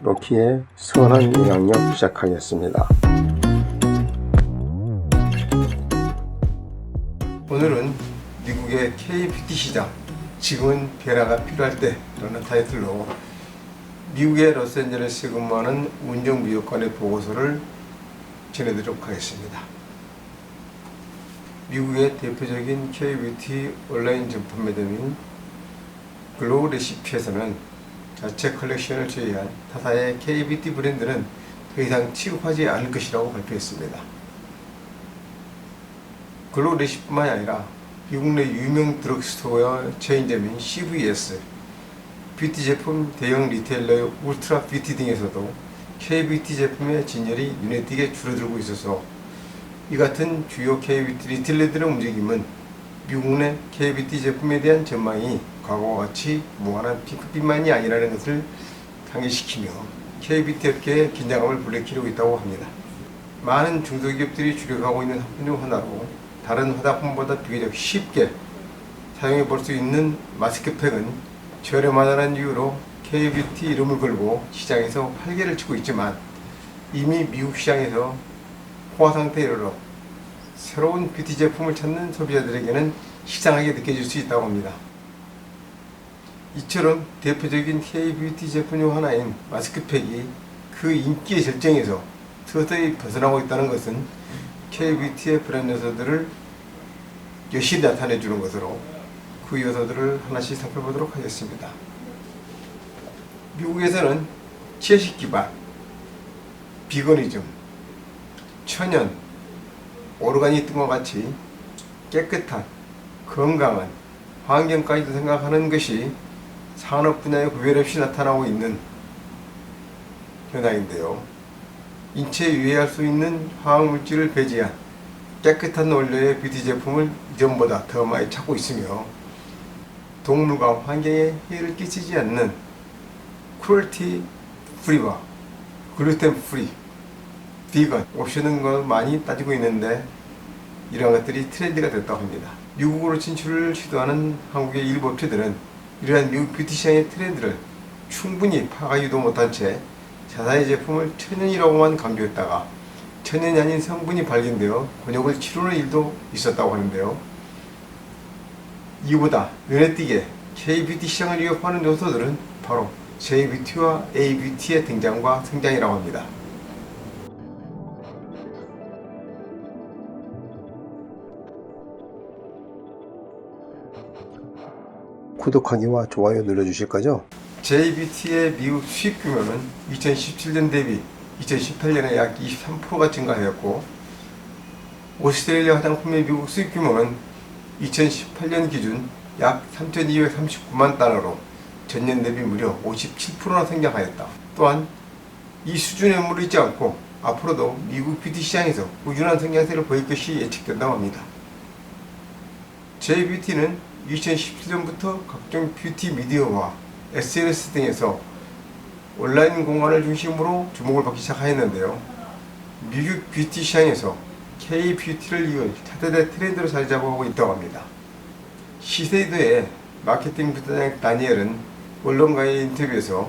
로키의 선한 영향력 시작하겠습니다. 오늘은 미국의 KBT 시장 지금은 변화가 필요할 때라는 타이틀로 미국의 로스앤젤레스에 근무하는 운정무역관의 보고서를 전해드리도록 하겠습니다. 미국의 대표적인 KBT 온라인 정품 매점인 글로우 레시피에서는 자체 컬렉션을 제외한 타사의 KBT 브랜드는 더 이상 취급하지 않을 것이라고 발표했습니다. 글로우 레시피뿐만 아니라 미국 내 유명 드럭스토어 체인점인 CVS, 뷰티 제품 대형 리테일러 울트라 뷰티 등에서도 KBT 제품의 진열이 눈에 띄게 줄어들고 있어서 이 같은 주요 KBT 리테일러들의 움직임은 미국 내 KBT 제품에 대한 전망이 과거와 같이 무한한 피크빛만이 아니라는 것을 상기시키며 KBT 업계의 긴장감을 불러키우고 있다고 합니다. 많은 중소기업들이 주력하고 있는 상품 중 하나로 다른 화장품보다 비교적 쉽게 사용해 볼 수 있는 마스크팩은 저렴하다는 이유로 KBT 이름을 걸고 시장에서 활개를 치고 있지만 이미 미국 시장에서 포화 상태에 이르러 새로운 뷰티 제품을 찾는 소비자들에게는 시장하게 느껴질 수 있다고 합니다. 이처럼 대표적인 K-뷰티 제품 중 하나인 마스크팩이 그 인기의 절정에서 서서히 벗어나고 있다는 것은 K-뷰티의 브랜드 요소들을 여실히 나타내 주는 것으로 그 요소들을 하나씩 살펴보도록 하겠습니다. 미국에서는 채식 기반, 비거니즘, 천연, 오르가닉 등과 같이 깨끗한, 건강한 환경까지도 생각하는 것이 산업 분야에 구별 없이 나타나고 있는 현상인데요. 인체에 유해할 수 있는 화학물질을 배제한 깨끗한 원료의 뷰티 제품을 이전보다 더 많이 찾고 있으며 동물과 환경에 해를 끼치지 않는 크루얼티 프리와 글루텐 프리, 비건 옵션은 걸 많이 따지고 있는데 이러한 것들이 트렌드가 됐다고 합니다. 미국으로 진출을 시도하는 한국의 일부 업체들은 이러한 미국 뷰티 시장의 트렌드를 충분히 파악하지도 못한 채 자사의 제품을 천연이라고만 강조했다가 천연이 아닌 성분이 발견되어 곤욕을 치르는 일도 있었다고 하는데요. 이보다 눈에 띄게 K-뷰티 시장을 위협하는 요소들은 바로 J-뷰티와 A-뷰티의 등장과 성장이라고 합니다. 구독하기와 좋아요 눌러주실 거죠? JBT의 미국 수입 규모는 2017년 대비 2018년에 약 23%가 증가하였고 오스트레일리아 화장품의 미국 수입 규모는 2018년 기준 약 3,239만 달러로 전년 대비 무려 57%나 성장하였다. 또한 이 물을 잊지 않고 앞으로도 미국 뷰티 시장에서 꾸준한 성장세를 보일 것이 예측된다고 합니다. JBT는 2017년부터 각종 뷰티 미디어와 SNS 등에서 온라인 공간을 중심으로 주목을 받기 시작하였는데요. 미국 뷰티 시장에서 K-뷰티를 이을 차세대 트렌드로 자리 잡아오고 있다고 합니다. 시세이드의 마케팅 부단장 다니엘은 언론과의 인터뷰에서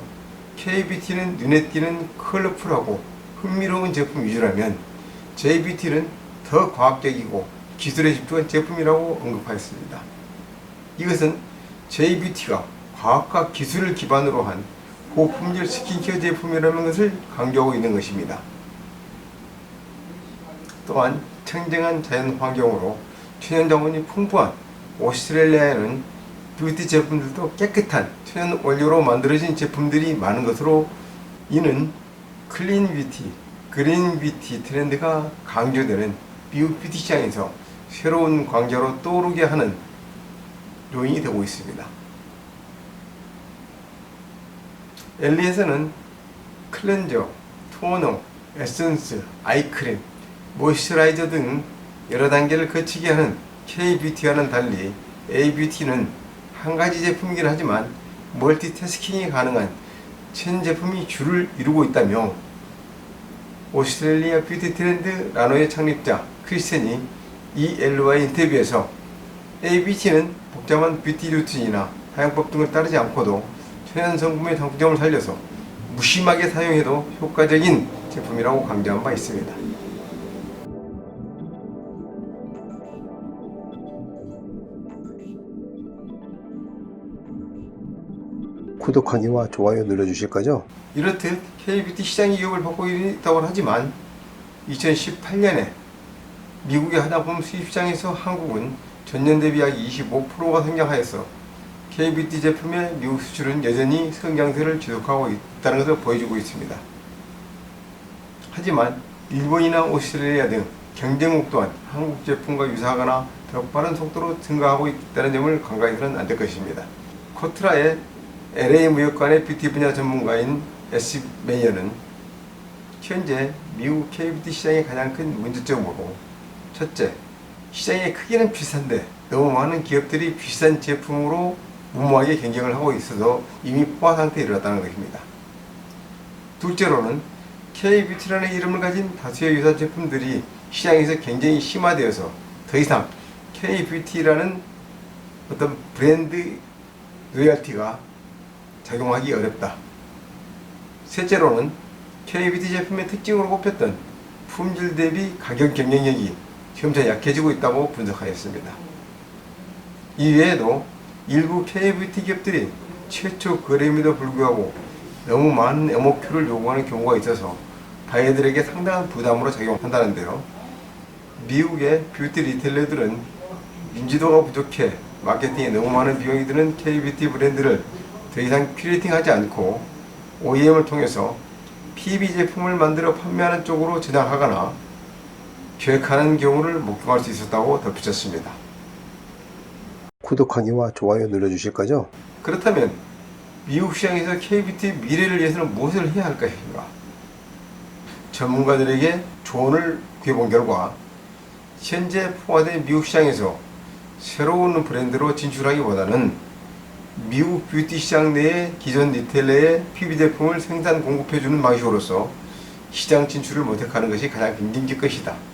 K-뷰티는 눈에 띄는 컬러풀하고 흥미로운 제품 위주라면 J-뷰티는 더 과학적이고 기술에 집중한 제품이라고 언급하였습니다. 이것은 J-뷰티가 과학과 기술을 기반으로 한 고품질 스킨케어 제품이라는 것을 강조하고 있는 것입니다. 또한 청정한 자연 환경으로 천연 자원이 풍부한 오스트레일리아에는 뷰티 제품들도 깨끗한 천연 원료로 만들어진 제품들이 많은 것으로 이는 클린 뷰티, 그린 뷰티 트렌드가 강조되는 뷰티 시장에서 새로운 광자로 떠오르게 하는 요인이 되고 있습니다. 엘리에서는 클렌저, 토너, 에센스, 아이크림, 모이스처라이저 등 여러 단계를 거치게 하는 K-뷰티와는 달리 A-뷰티는 한 가지 제품이긴 하지만 멀티태스킹이 가능한 chen 제품이 주를 이루고 있다며 오스트레일리아 뷰티 트렌드 라노의 창립자 크리스텐이 이 엘루와의 인터뷰에서 ABT는 복잡한 뷰티 루틴이나 사용법 등을 따르지 않고도 천연 성분의 장점을 살려서 무심하게 사용해도 효과적인 제품이라고 강조한 바 있습니다. 구독하기와 좋아요 눌러주실 거죠? 이렇듯 KBT 시장 이익을 받고 있다고 하지만 2018년에 미국의 화장품 수입 시장에서 한국은 전년 대비 약 25%가 성장하여서 KBT 제품의 미국 수출은 여전히 성장세를 지속하고 있다는 것을 보여주고 있습니다. 하지만 일본이나 오스트레일리아 등 경쟁국 또한 한국 제품과 유사하거나 더 빠른 속도로 증가하고 있다는 점을 간과해서는 안 될 것입니다. 코트라의 LA 무역관의 뷰티 분야 전문가인 S 매니어는 현재 미국 KBT 시장의 가장 큰 문제점으로 첫째, 시장의 크기는 비슷한데 너무 많은 기업들이 비싼 제품으로 무모하게 경쟁을 하고 있어서 이미 포화 상태에 이르렀다는 것입니다. 둘째로는 K-뷰티라는 이름을 가진 다수의 유사 제품들이 시장에서 경쟁이 심화되어서 더 이상 K-뷰티라는 어떤 브랜드 로열티가 작용하기 어렵다. 셋째로는 K-뷰티 제품의 특징으로 꼽혔던 품질 대비 가격 경쟁력이 점차 약해지고 있다고 분석하였습니다. 이외에도 일부 K-뷰티 기업들이 최초 거래임에도 불구하고 너무 많은 MOQ를 요구하는 경우가 있어서 바이어들에게 상당한 부담으로 작용한다는데요. 미국의 뷰티 리테일러들은 인지도가 부족해 마케팅에 너무 많은 비용이 드는 K-뷰티 브랜드를 더 이상 큐레이팅하지 않고 OEM을 통해서 PB 제품을 만들어 판매하는 쪽으로 전향하거나 계획하는 경우를 목격할 수 있었다고 덧붙였습니다. 구독하기와 좋아요 눌러주실 거죠? 그렇다면 미국 시장에서 KBT 미래를 위해서는 무엇을 해야 할 것인가? 전문가들에게 조언을 구해본 결과 현재 포화된 미국 시장에서 새로운 브랜드로 진출하기보다는 미국 뷰티 시장 내의 기존 리테일러의 PB 제품을 생산 공급해주는 방식으로서 시장 진출을 모색하는 것이 가장 긍정적 것이다.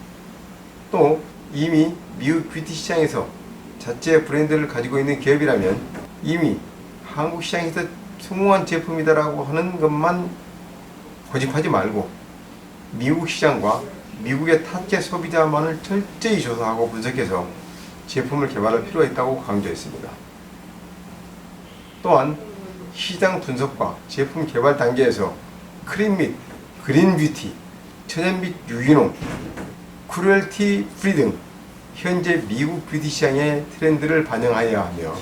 또 이미 미국 뷰티 시장에서 자체 브랜드를 가지고 있는 기업이라면 이미 한국 시장에서 성공한 제품이다라고 하는 것만 고집하지 말고 미국 시장과 미국의 타겟 소비자만을 철저히 조사하고 분석해서 제품을 개발할 필요가 있다고 강조했습니다. 또한 시장 분석과 제품 개발 단계에서 크림 및 그린 뷰티, 천연 및 유기농, 크루얼티 프리 등 현재 미국 뷰티 시장의 트렌드를 반영하여야 하며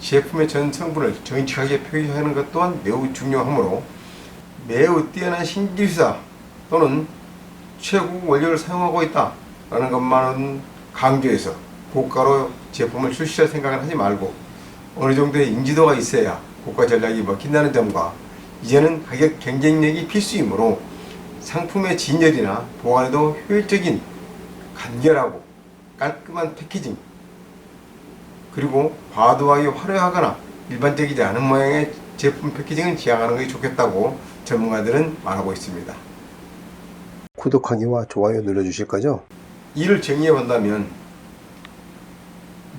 제품의 전 성분을 정직하게 표기하는 것 또한 매우 중요하므로 매우 뛰어난 신기술사 또는 최고 원료를 사용하고 있다 라는 것만은 강조해서 고가로 제품을 출시할 생각을 하지 말고 어느 정도의 인지도가 있어야 고가 전략이 먹힌다는 점과 이제는 가격 경쟁력이 필수이므로 상품의 진열이나 보관에도 효율적인 간결하고 깔끔한 패키징 그리고 과도하게 화려하거나 일반적이지 않은 모양의 제품 패키징을 지향하는 것이 좋겠다고 전문가들은 말하고 있습니다. 구독하기와 좋아요 눌러주실 거죠? 이를 정리해 본다면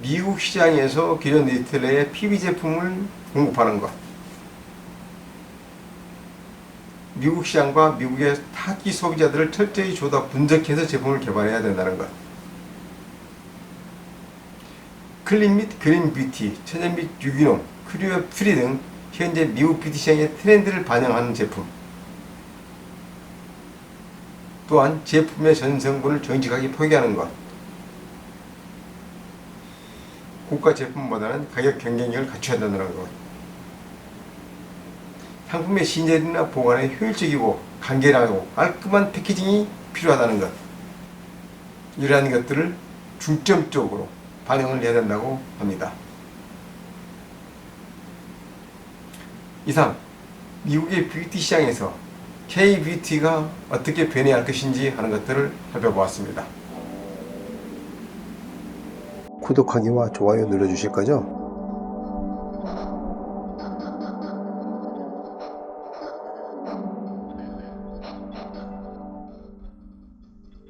미국 시장에서 기존 리테일러의 PB 제품을 공급하는 것 미국 시장과 미국의 타기 소비자들을 철저히 조사 분석해서 제품을 개발해야 된다는 것. 클린 및 그린 뷰티, 천연 및 유기농, 크리어 프리 등 현재 미국 뷰티 시장의 트렌드를 반영하는 제품. 또한 제품의 전 성분을 정직하게 표기하는 것. 고가 제품보다는 가격 경쟁력을 갖춰야 된다는 것. 상품의 신제이나 보관에 효율적이고 간결하고 깔끔한 패키징이 필요하다는 것. 이러한 것들을 중점적으로 반영을 해야 된다고 합니다. 이상 미국의 뷰티 시장에서 K-뷰티가 어떻게 변해야 할 것인지 하는 것들을 살펴보았습니다. 구독하기와 좋아요 눌러주실 거죠?